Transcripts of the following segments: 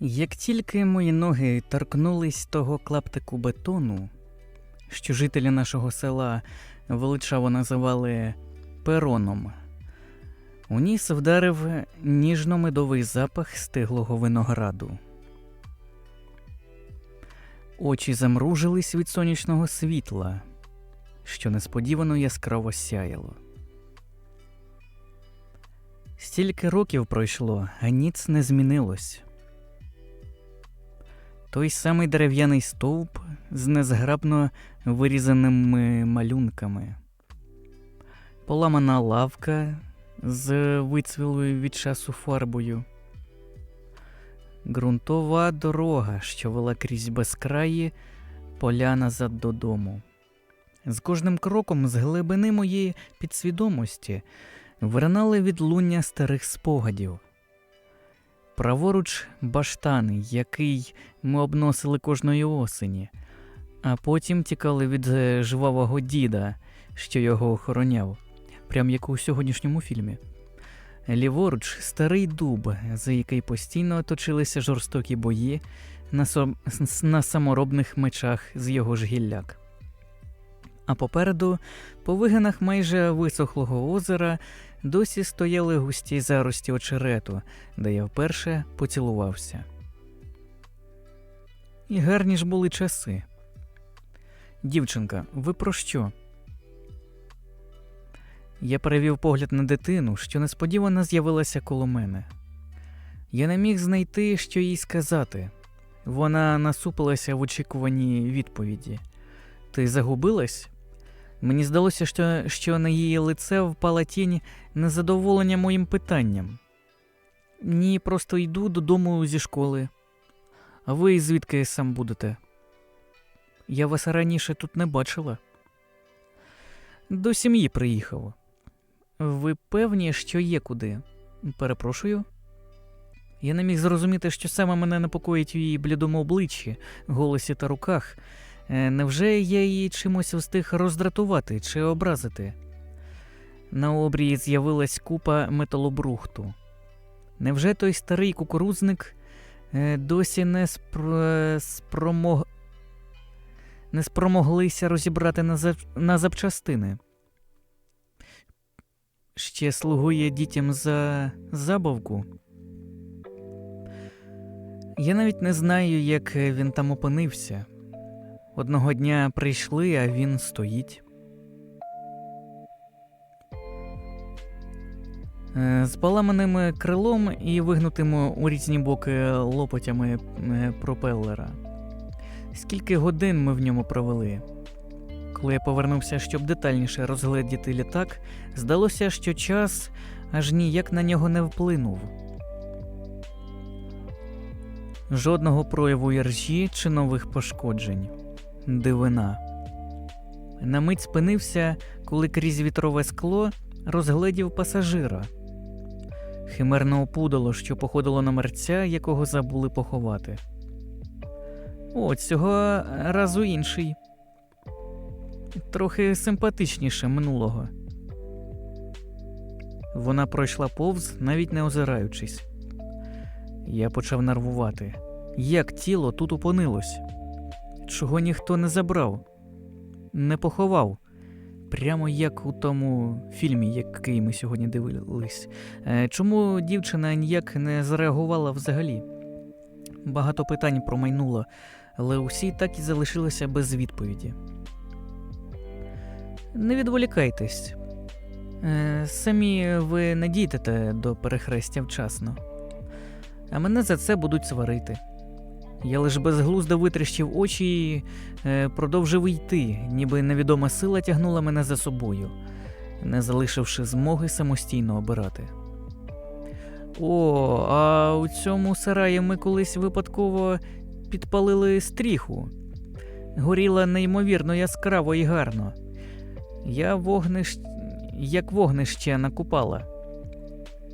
Як тільки мої ноги торкнулись того клаптику бетону, що жителі нашого села величаво називали пероном, у ніс вдарив ніжно-медовий запах стиглого винограду. Очі замружились від сонячного світла, що несподівано яскраво сяяло. Стільки років пройшло, а ніц не змінилось. Той самий дерев'яний стовп з незграбно вирізаними малюнками, поламана лавка з вицвілою від часу фарбою, ґрунтова дорога, що вела крізь безкраї поля назад додому. З кожним кроком з глибини моєї підсвідомості виринали відлуння старих спогадів. Праворуч баштан, який ми обносили кожної осені, а потім тікали від е, жвавого діда, що його охороняв, прям як у сьогоднішньому фільмі. Ліворуч старий дуб, за який постійно точилися жорстокі бої на, сом- на саморобних мечах з його ж гілляк. А попереду, по вигинах майже висохлого озера, досі стояли густі зарості очерету, де я вперше поцілувався. І гарні ж були часи. Дівчинка, ви про що? Я перевів погляд на дитину, що несподівано з'явилася коло мене. Я не міг знайти, що їй сказати. Вона насупилася в очікуванні відповіді. Ти загубилась? Мені здалося, що, що на її лице впала тінь незадоволення моїм питанням. Ні, просто йду додому зі школи. А ви звідки сам будете? Я вас раніше тут не бачила. До сім'ї приїхав. Ви певні, що є куди? Перепрошую. Я не міг зрозуміти, що саме мене непокоїть у її блідому обличчі, голосі та руках. Е, Невже я її чимось встиг роздратувати чи образити? На обрії з'явилась купа металобрухту. Невже той старий кукурузник е, досі не спро... спромог... не спромоглися розібрати на, зап... на запчастини? Ще слугує дітям за забавку? Я навіть не знаю, як він там опинився. Одного дня прийшли, а він стоїть. Е, З поламаним крилом і вигнутим у різні боки лопатями е, пропелера. Скільки годин ми в ньому провели. Коли я повернувся, щоб детальніше розгледіти літак, здалося, що час аж ніяк на нього не вплинув. Жодного прояву іржі чи нових пошкоджень. Дивина. На мить спинився, коли крізь вітрове скло розгледів пасажира. Химерне опудало, що походило на мерця, якого забули поховати. О, цього разу інший. Трохи симпатичніше минулого. Вона пройшла повз, навіть не озираючись. Я почав нервувати. Як тіло тут опинилось? Чого ніхто не забрав, не поховав. Прямо як у тому фільмі, який ми сьогодні дивились. Е, Чому дівчина ніяк не зреагувала взагалі? Багато питань промайнуло, але усі так і залишилися без відповіді. Не відволікайтесь. Е, Самі ви не дійдете до перехрестя вчасно, а мене за це будуть сварити. Я лише безглуздо витріщив очі і е, продовжив йти, ніби невідома сила тягнула мене за собою, не залишивши змоги самостійно обирати. О, а у цьому сараї ми колись випадково підпалили стріху. Горіла неймовірно яскраво і гарно. Я вогнищ... як вогнище накупала.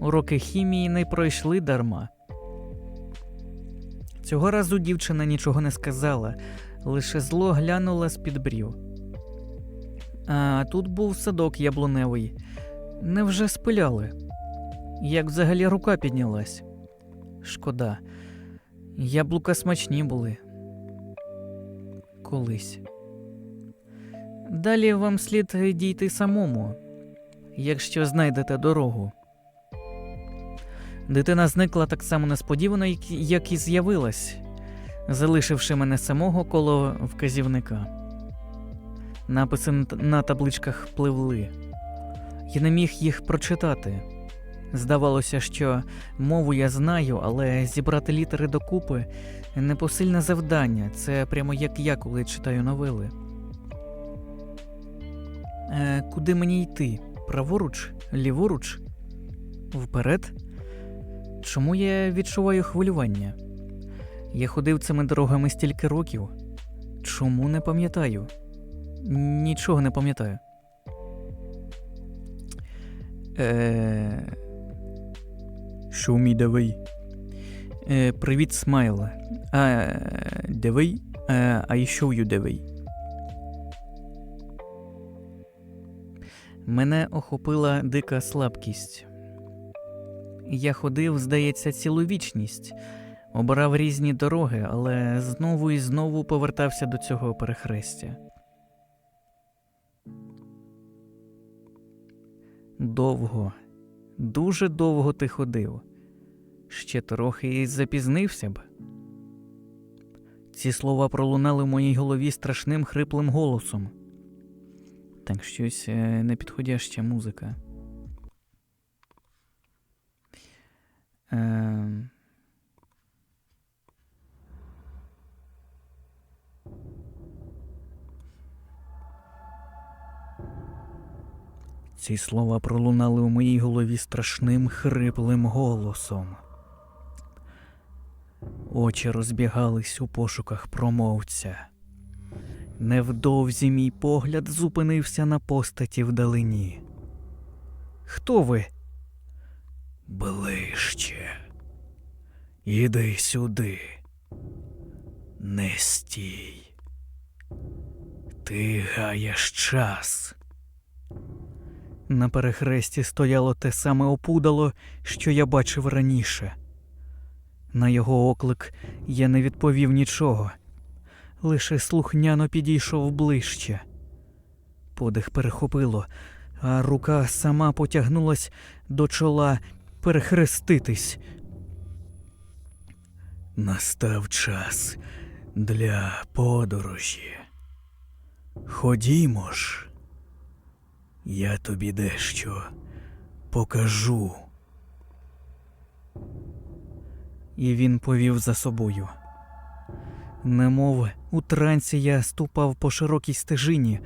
Уроки хімії не пройшли дарма. Цього разу дівчина нічого не сказала, лише зло глянула з-під брів. А тут був садок яблуневий. Невже спиляли? Як взагалі рука піднялась? Шкода. Яблука смачні були. Колись. Далі вам слід дійти самому, якщо знайдете дорогу. Дитина зникла так само несподівано, як- і з'явилась, залишивши мене самого коло вказівника. Написи на табличках пливли. Я не міг їх прочитати. Здавалося, що мову я знаю, але зібрати літери докупи непосильне завдання. Це прямо як я, коли читаю новели. Е, куди мені йти? Праворуч? Ліворуч? Вперед? Чому я відчуваю хвилювання? Я ходив цими дорогами стільки років. Чому не пам'ятаю? Нічого не пам'ятаю. Е... Me the way. Е, привіт, смайл. А? Е, I show you the. Мене охопила дика слабкість. Я ходив, здається, цілу вічність, обирав різні дороги, але знову і знову повертався до цього перехрестя. Довго, дуже довго ти ходив. Ще трохи і запізнився б. Ці слова пролунали в моїй голові страшним хриплим голосом. Так, щось е, непідходяща музика. Е... Ці слова пролунали у моїй голові страшним хриплим голосом. Очі розбігались у пошуках промовця. Невдовзі мій погляд зупинився на постаті вдалині. Хто ви? Ближче. Іди сюди. Не стій. Ти гаєш час. На перехресті стояло те саме опудало, що я бачив раніше. На його оклик я не відповів нічого, лише слухняно підійшов ближче. Подих перехопило, а рука сама потягнулась до чола перехреститись. Настав час для подорожі. Ходімо ж. Я тобі дещо покажу. І він повів за собою. Немов у трансі я ступав по широкій стежині,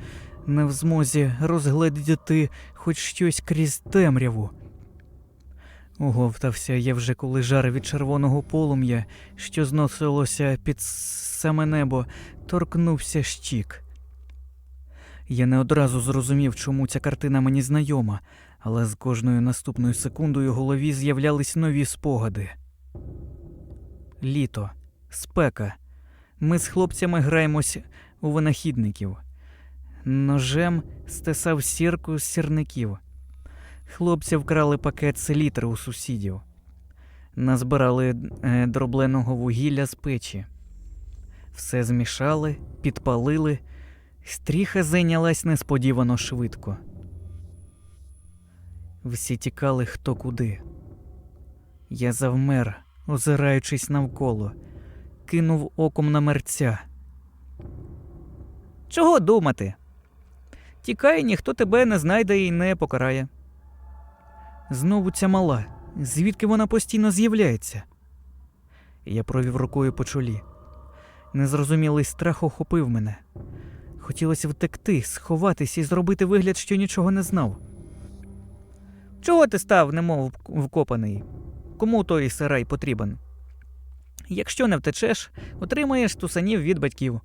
не в змозі розгледіти хоч щось крізь темряву. Оговтався я вже, коли жар від червоного полум'я, що зносилося під саме небо, торкнувся щік. Я не одразу зрозумів, чому ця картина мені знайома, але з кожною наступною секундою в голові з'являлись нові спогади. Літо, спека. Ми з хлопцями граємось у винахідників. Ножем стесав сірку з сірників. Хлопці вкрали пакет селітри у сусідів. Назбирали е, дробленого вугілля з печі. Все змішали, підпалили. Стріха зайнялась несподівано швидко. Всі тікали хто куди. Я завмер, озираючись навколо, кинув оком на мерця. Чого думати? Тікай, ніхто тебе не знайде і не покарає. Знову ця мала, звідки вона постійно з'являється? Я провів рукою по чолі. Незрозумілий страх охопив мене. Хотілося втекти, сховатись і зробити вигляд, що нічого не знав. Чого ти став, немов вкопаний? Кому той сарай потрібен? Якщо не втечеш, отримаєш тусанів від батьків.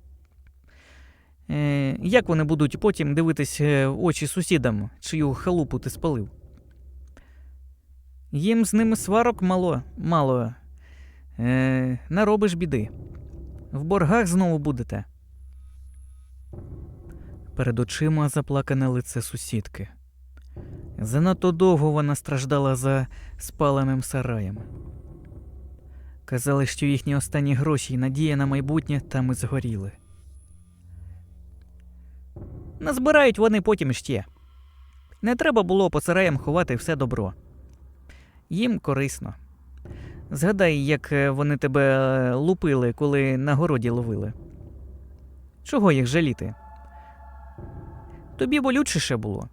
Е, як вони будуть потім дивитись е, очі сусідам, чию халупу ти спалив? Їм з ними сварок мало, мало. Е, наробиш біди. В боргах знову будете. Перед очима заплакане лице сусідки. Занадто довго вона страждала за спаленим сараєм. Казали, що їхні останні гроші і надія на майбутнє там і згоріли. Назбирають вони потім ще. Не треба було по сараям ховати все добро. Їм корисно. Згадай, як е, вони тебе е, лупили, коли на городі ловили. Чого їх жаліти? Тобі болючіше було.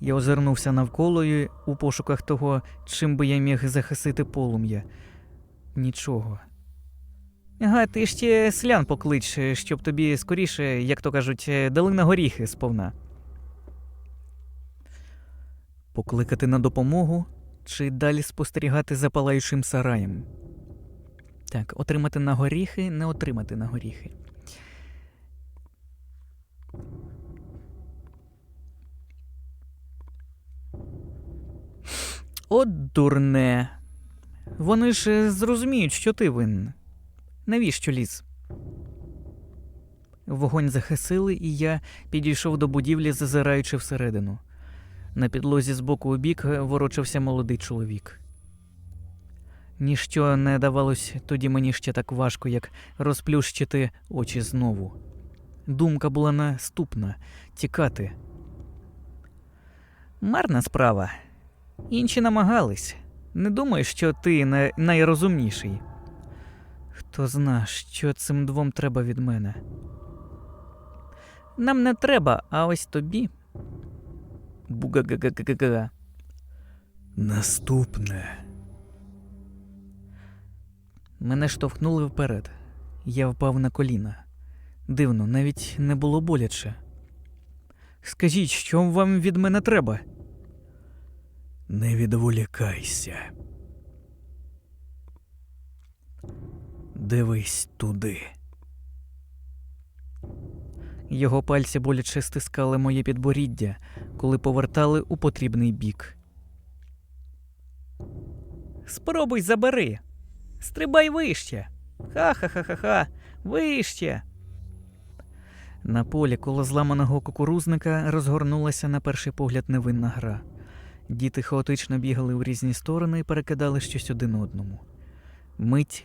Я озирнувся навколо й у пошуках того, чим би я міг захисити полум'я. Нічого. Ага, ти ще селян поклич, щоб тобі скоріше, як то кажуть, е, дали на горіхи сповна. Покликати на допомогу чи далі спостерігати за палаючим сараєм? Так, отримати на горіхи, не отримати на горіхи. От дурне. Вони ж зрозуміють, що ти винен. Навіщо ліз? Вогонь захисили, і я підійшов до будівлі, зазираючи всередину. На підлозі з боку у бік ворочався молодий чоловік. Ніщо не давалось тоді мені ще так важко, як розплющити очі знову. Думка була наступна тікати. Марна справа. Інші намагались. Не думаю, що ти най- найрозумніший. Хто зна, що цим двом треба від мене. Нам не треба, а ось тобі. Буга-га-га-га-га. Наступне. Мене штовхнули вперед. Я впав на коліна. Дивно, навіть не було боляче. Скажіть, що вам від мене треба? Не відволікайся. Дивись туди. Його пальці боляче стискали моє підборіддя, коли повертали у потрібний бік. Спробуй забери. Стрибай вище. Ха-ха-ха-ха-ха. Вище. На полі коло зламаного кукурузника розгорнулася на перший погляд невинна гра. Діти хаотично бігали в різні сторони і перекидали щось один одному. Мить,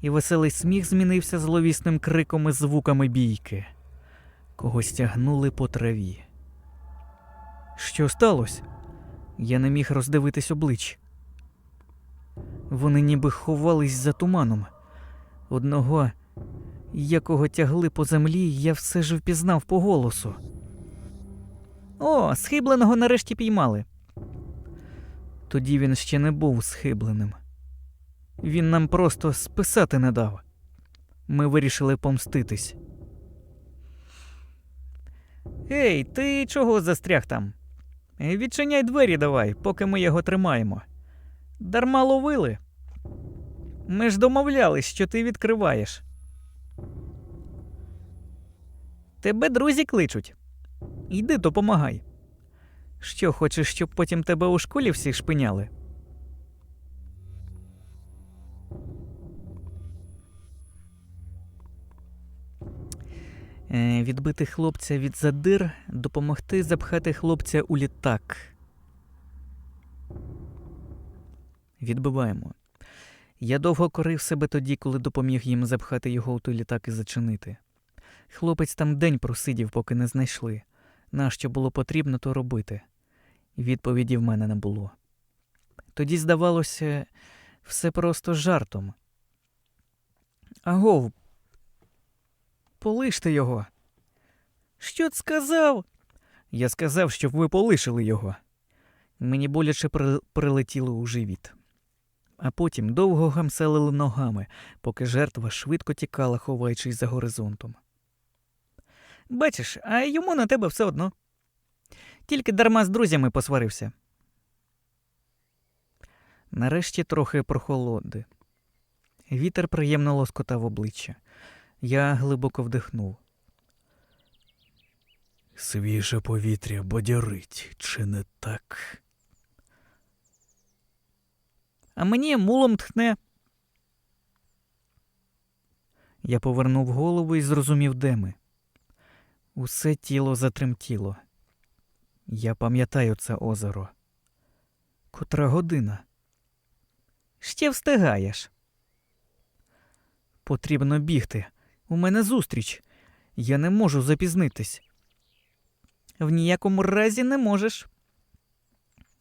і веселий сміх змінився зловісним криком і звуками бійки. Когось тягнули по траві. Що сталося? Я не міг роздивитись облич. Вони ніби ховались за туманом. Одного, якого тягли по землі, я все ж впізнав по голосу. О, схибленого нарешті піймали. Тоді він ще не був схибленим. Він нам просто списати не дав. Ми вирішили помститись. Ей, ти чого застряг там? Відчиняй двері давай, поки ми його тримаємо. Дарма ловили. Ми ж домовлялись, що ти відкриваєш. Тебе друзі кличуть. Йди допомагай. Що, хочеш, щоб потім тебе у школі всі шпиняли? Відбити хлопця від задир, допомогти запхати хлопця у літак. Відбиваємо. Я довго корив себе тоді, коли допоміг їм запхати його у той літак і зачинити. Хлопець там день просидів, поки не знайшли. Нащо було потрібно то робити? Відповіді в мене не було. Тоді здавалося, все просто жартом. Агов, полиште його. Що ти сказав? Я сказав, щоб ви полишили його. Мені боляче при... прилетіло у живіт. А потім довго гамселили ногами, поки жертва швидко тікала, ховаючись за горизонтом. Бачиш, а йому на тебе все одно. Тільки дарма з друзями посварився. Нарешті трохи прохолоди. Вітер приємно лоскотав обличчя. Я глибоко вдихнув. Свіже повітря бодярить, чи не так? А мені мулом тхне. Я повернув голову і зрозумів, де ми. Усе тіло затремтіло. Я пам'ятаю це озеро. Котра година? Ще встигаєш. Потрібно бігти. У мене зустріч. Я не можу запізнитись. В ніякому разі не можеш.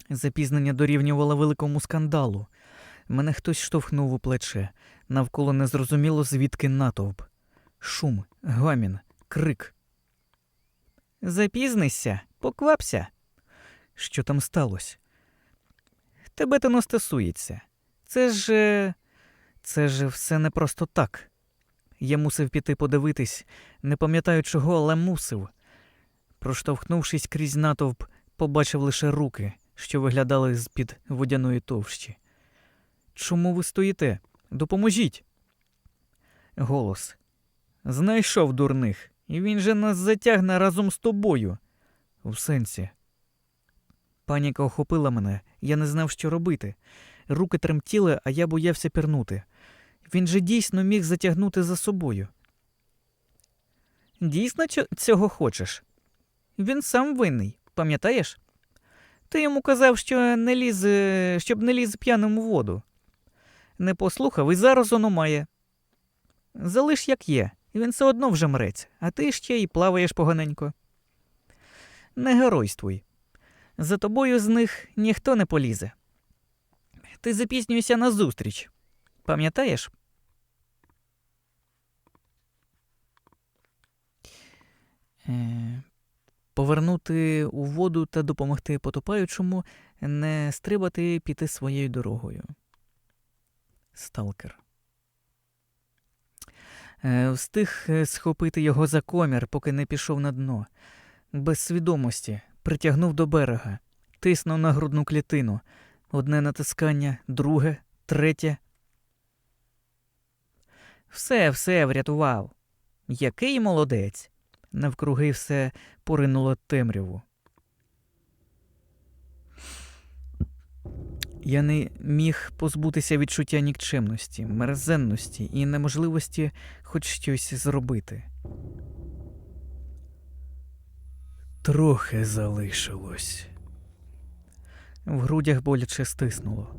Запізнення дорівнювало великому скандалу. Мене хтось штовхнув у плече. Навколо незрозуміло звідки натовп. Шум, гамін, крик. Запізнися, поквапся. Що там сталося? Тебе то не стосується. Це ж. е, Це ж все не просто так. Я мусив піти подивитись, не пам'ятаю чого, але мусив. Проштовхнувшись крізь натовп, побачив лише руки, що виглядали з-під водяної товщі. Чому ви стоїте? Допоможіть. Голос. Знайшов дурних, і він же нас затягне разом з тобою. В сенсі. Паніка охопила мене, я не знав, що робити. Руки тремтіли, а я боявся пірнути. Він же дійсно міг затягнути за собою. Дійсно цього хочеш? Він сам винний, пам'ятаєш? Ти йому казав, що не ліз, щоб не ліз п'яним у воду. Не послухав і зараз воно має. Залиш як є, він все одно вже мрець, а ти ще й плаваєш поганенько. Не геройствуй. За тобою з них ніхто не полізе. Ти запізнюєшся на зустріч. Пам'ятаєш? Повернути у воду та допомогти потопаючому, не стрибати піти своєю дорогою. Сталкер. Е, встиг е, схопити його за комір, поки не пішов на дно. Без свідомості притягнув до берега, тиснув на грудну клітину. Одне натискання, друге, третє. Все, все врятував. Який молодець. Навкруги все поринуло темряву. Я не міг позбутися відчуття нікчемності, мерзенності і неможливості хоч щось зробити. Трохи залишилось. В грудях боляче стиснуло.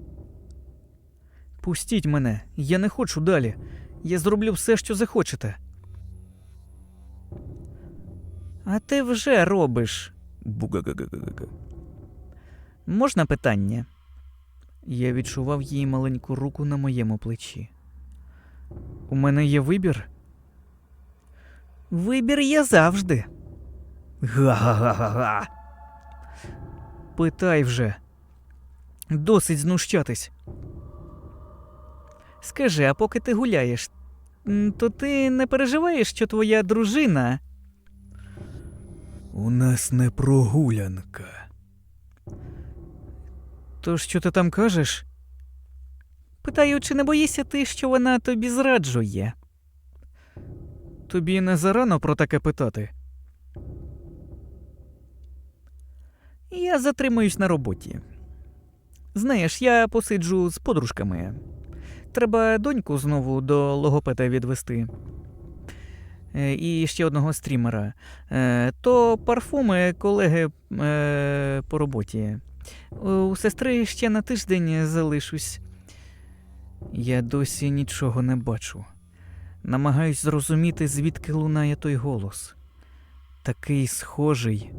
Пустіть мене, я не хочу далі. Я зроблю все, що захочете. А ти вже робиш. Бугагагагага. Можна питання? Я відчував її маленьку руку на моєму плечі. У мене є вибір? Вибір є завжди. Га-га-га-га. Питай вже. Досить знущатись. Скажи, а поки ти гуляєш, то ти не переживаєш, що твоя дружина. У нас не прогулянка. То що ти там кажеш? Питаю, чи не боїшся ти, що вона тобі зраджує? Тобі не зарано про таке питати. Я затримуюсь на роботі. Знаєш, я посиджу з подружками. Треба доньку знову до логопеда відвести. Е, І ще одного стрімера. Е, То парфуми колеги е, по роботі. У сестри ще на тиждень залишусь. Я досі нічого не бачу. Намагаюсь зрозуміти, звідки лунає той голос. Такий схожий.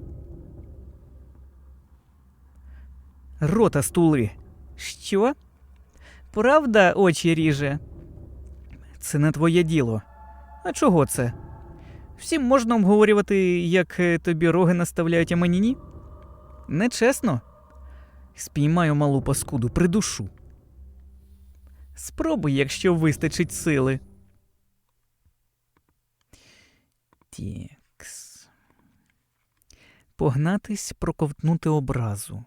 Рота стули. Що? Правда, очі ріже? Це не твоє діло. А чого це? Всім можна обговорювати, як е, тобі роги наставляють, а мені ні? Нечесно. Спіймаю малу паскуду, придушу. Спробуй, якщо вистачить сили. Тікс. Погнатись, проковтнути образу.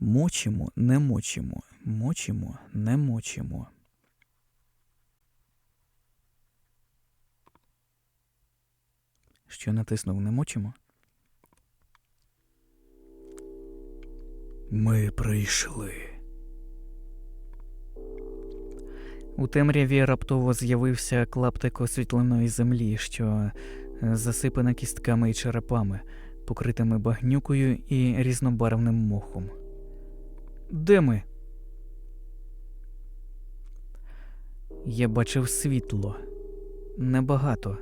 Мочимо, не мочимо, мочимо, не мочимо. що натиснув не мочимо? Ми прийшли. У темряві раптово з'явився клаптик освітленої землі, що е, засипана кістками і черепами, покритими багнюкою і різнобарвним мохом. Де ми? Я бачив світло небагато.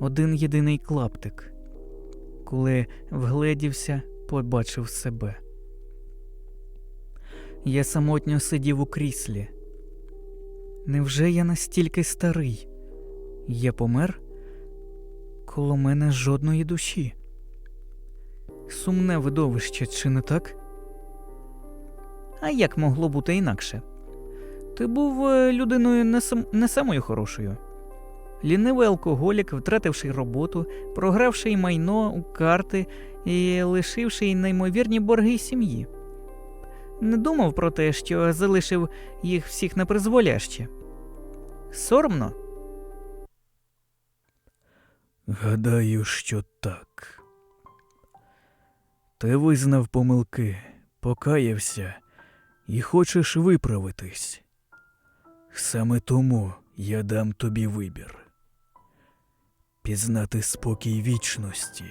Один єдиний клаптик. Коли вгледівся, побачив себе. Я самотньо сидів у кріслі. Невже я настільки старий? Я помер? Коло мене жодної душі. Сумне видовище, чи не так? А як могло бути інакше? Ти був е, людиною не, сам... не самою хорошою. Лінивий алкоголік, втративши роботу, програвши й майно у карти і лишивши й неймовірні борги сім'ї. Не думав про те, що залишив їх всіх на призволяще. Соромно? Гадаю, що так. Ти визнав помилки, покаявся і хочеш виправитись. Саме тому я дам тобі вибір. Пізнати спокій вічності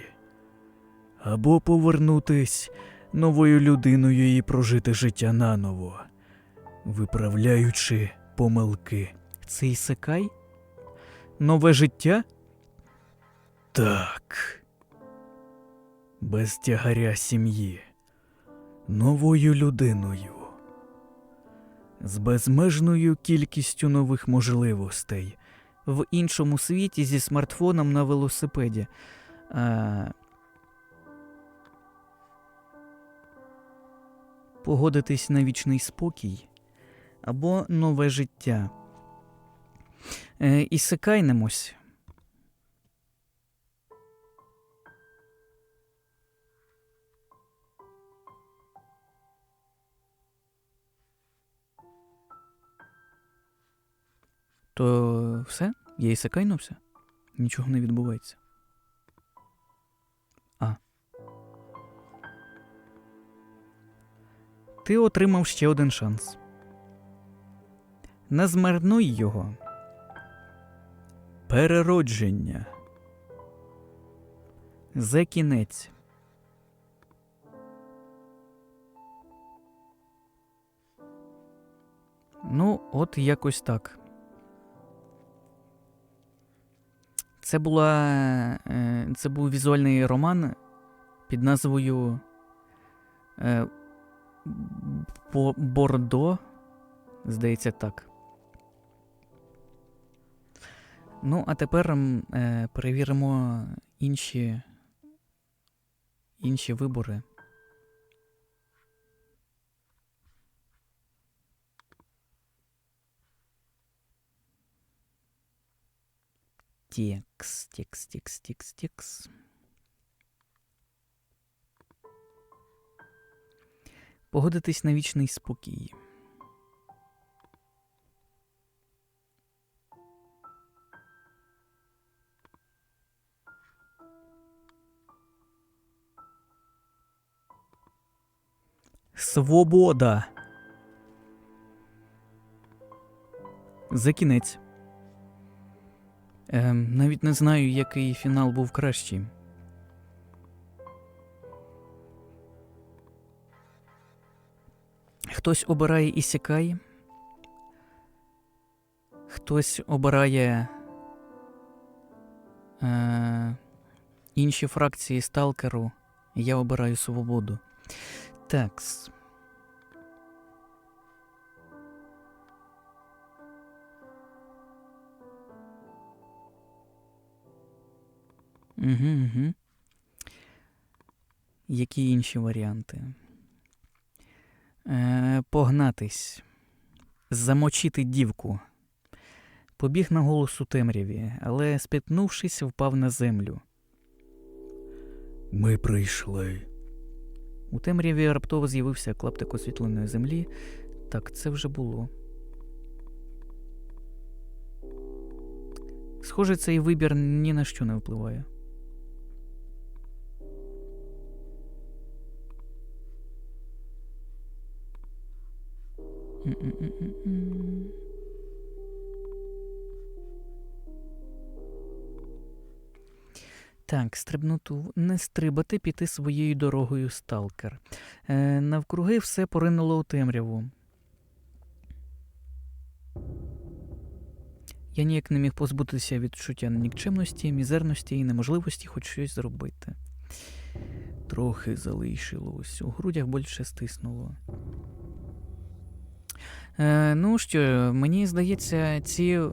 або повернутись новою людиною і прожити життя наново, виправляючи помилки. Це ісекай? Нове життя? Так. Без тягаря сім'ї, новою людиною, з безмежною кількістю нових можливостей. В іншому світі зі смартфоном на велосипеді. Е, Погодитись на вічний спокій або нове життя. Е, і сикайнемось. То все? Я і сикайнувся? Нічого не відбувається. А. Ти отримав ще один шанс. Не змарнуй його. Переродження. За кінець. Ну, от якось так. Це була. е, Це був візуальний роман під назвою е, Бордо. Здається, так. Ну, а тепер е, перевіримо інші, інші вибори. Текс, текс, текс, текс, текс. Погодитись на вічний спокій. Свобода. За. Ем, навіть не знаю, який фінал був кращий. Хтось обирає Ісікай. Хтось обирає е, інші фракції Сталкеру. Я обираю свободу. Такс. Угу, угу. Які інші варіанти? Е, погнатись. Замочити дівку. Побіг на голос у темряві, але, спітнувшись, впав на землю. Ми прийшли. У темряві раптово з'явився клаптик освітленої землі. Так, це вже було. Схоже, цей вибір ні на що не впливає. Так, стрибнути не стрибати, піти своєю дорогою сталкер. Е, навкруги все поринуло у темряву. Я ніяк не міг позбутися відчуття нікчемності, мізерності і неможливості хоч щось зробити. Трохи залишилось, у грудях більше стиснуло. Е, ну що, мені здається, ці е,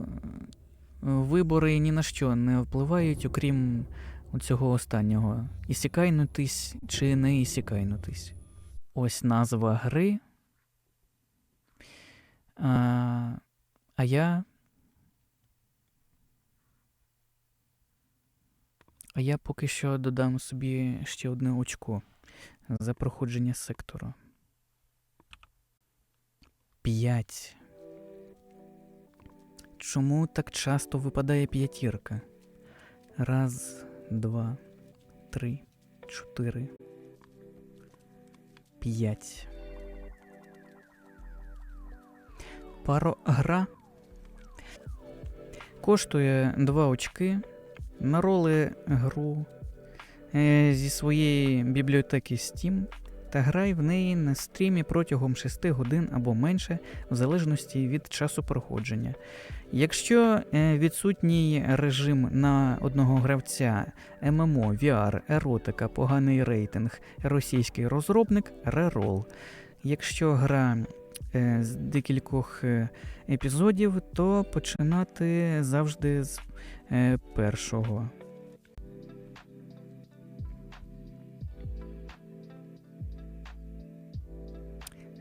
вибори ні на що не впливають, окрім цього останнього. Ісікайнутись чи не ісікайнутись. Ось назва гри. А, а я. А я поки що додам собі ще одне очко за проходження сектору. П'ять. Чому так часто випадає п'ятірка? Раз, два, три, чотири. П'ять. Парогра коштує 2 очки. Нароли гру е, зі своєї бібліотеки Steam та грай в неї на стрімі протягом 6 годин або менше, в залежності від часу проходження. Якщо е, відсутній режим на одного гравця, ММО, VR, еротика, поганий рейтинг, російський розробник, рерол. Якщо гра е, з декількох е, епізодів, то починати завжди з першого.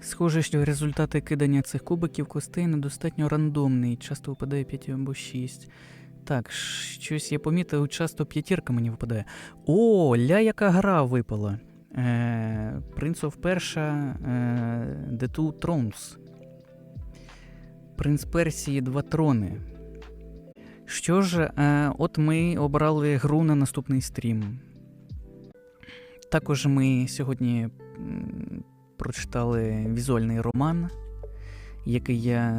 Схоже, що результати кидання цих кубиків костей недостатньо рандомний, часто випадає 5 або 6. Так, щось я помітив, часто п'ятірка мені випадає. О, ля яка гра випала. Е, Prince of Persia е, The Two Thrones. Принц Персії Два трони. Що ж, е, от ми обрали гру на наступний стрім. Також ми сьогодні прочитали візуальний роман, який я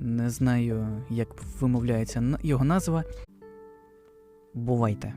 не знаю, як вимовляється його назва. Бувайте!